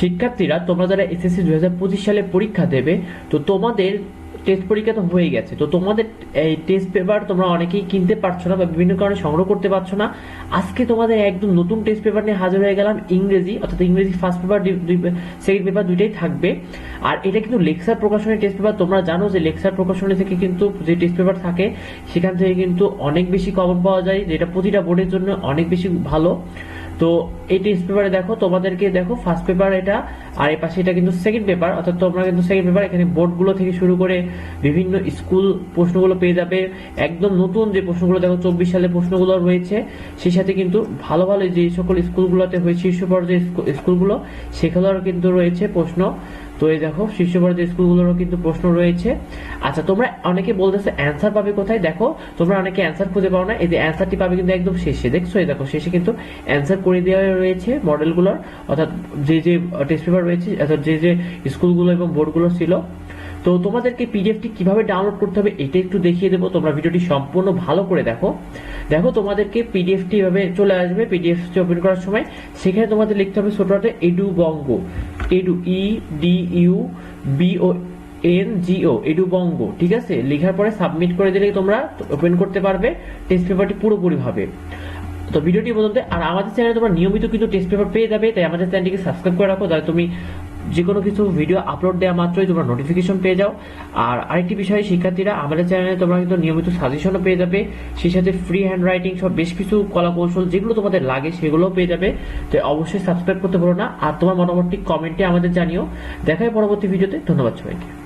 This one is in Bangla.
শিক্ষার্থীরা, তোমরা যারা এসএসসি দু হাজার পঁচিশ সালে পরীক্ষা দেবে, তো তোমাদের টেস্ট পরীক্ষা তো হয়ে গেছে। তো তোমাদের এই টেস্ট পেপার তোমরা অনেকেই কিনতে পারছ না বা বিভিন্ন কারণে সংগ্রহ করতে পারছ না। আজকে তোমাদের একদম নতুন টেস্ট পেপার নিয়ে হাজির হয়ে গেলাম, ইংরেজি, অর্থাৎ ইংরেজি ফার্স্ট পেপার সেকেন্ড পেপার দুইটাই থাকবে। আর এটা কিন্তু লেকচার প্রকাশনের টেস্ট পেপার তোমরা জানো যে লেকচার প্রকাশনী থেকে কিন্তু যে টেস্ট পেপার থাকে, সেখান থেকে কিন্তু অনেক বেশি কমন পাওয়া যায়, যেটা প্রতিটা বোর্ডের জন্য অনেক বেশি ভালো। তো এই টেস্ট পেপারে দেখো, তোমাদেরকে দেখো ফার্স্ট পেপার এটা, আর এই পাশে এটা কিন্তু সেকেন্ড পেপার অর্থাৎ তোমরা কিন্তু সেকেন্ড পেপার এখানে বোর্ডগুলো থেকে শুরু করে বিভিন্ন স্কুল প্রশ্নগুলো পেয়ে যাবে। একদম নতুন যে প্রশ্নগুলো, দেখো চব্বিশ সালে প্রশ্নগুলো রয়েছে, সেই সাথে কিন্তু ভালো ভালো যে সকল স্কুলগুলোতে হয়েছে, শীর্ষ পর্যায়ে স্কু- স্কুলগুলো সেগুলোর কিন্তু রয়েছে প্রশ্ন। তো এই দেখো শীর্ষ পর্যায়ে স্কুলগুলোরও কিন্তু প্রশ্ন রয়েছে। আচ্ছা তোমরা অনেকে বলতেছে অ্যান্সার পাবে কোথায়? দেখো, তোমরা অনেকে অ্যান্সার খুঁজে পাও না। এই যে অ্যান্সারটি পাবে কিন্তু একদম শেষে। দেখছ, এই দেখো, শেষে কিন্তু অ্যান্সার করে দেওয়া রয়েছে মডেলগুলোর অর্থাৎ যে যে টেস্ট পেপার রয়েছে, অর্থাৎ যে যে স্কুলগুলো এবং বোর্ডগুলো ছিল। তো তোমাদেরকে পিডিএফটি কীভাবে ডাউনলোড করতে হবে, এটা একটু দেখিয়ে দেবো। তোমরা ভিডিওটি সম্পূর্ণ ভালো করে দেখো। দেখো, তোমাদেরকে পিডিএফটি এভাবে চলে আসবে। পিডিএফ ওপেন করার সময় সেখানে তোমাদের লিখতে হবে ছোট হাতে edu Banga edu E D U B O N G O edu Banga ঠিক আছে? লেখার পরে সাবমিট করে দিলে তোমরা ওপেন করতে পারবে টেস্ট পেপারটি পুরোপুরি ভাবে। তো ভিডিওটি বলতে আর আমাদের চ্যানেলে তোমরা নিয়মিত কিন্তু টেস্ট পেপার পেয়ে যাবে, তাই আমাদের চ্যানেলটিকে সাবস্ক্রাইব করে রাখো, যাতে তুমি যে কোনো কিছু ভিডিও আপলোড দেওয়া মাত্রই তোমরা নোটিফিকেশন পেয়ে যাও। আর আরেকটি বিষয়, শিক্ষার্থীরা, আমাদের চ্যানেলে তোমরা কিন্তু নিয়মিত সাজেশনও পেয়ে যাবে। সেই সাথে ফ্রি হ্যান্ড রাইটিং সব বেশ কিছু কলা কৌশল যেগুলো তোমাদের লাগে সেগুলোও পেয়ে যাবে। তো অবশ্যই সাবস্ক্রাইব করতে পারো না। আর তোমার মতামতটি কমেন্টে আমাদের জানিও। দেখায় পরবর্তী ভিডিওতে ধন্যবাদ সবাইকে।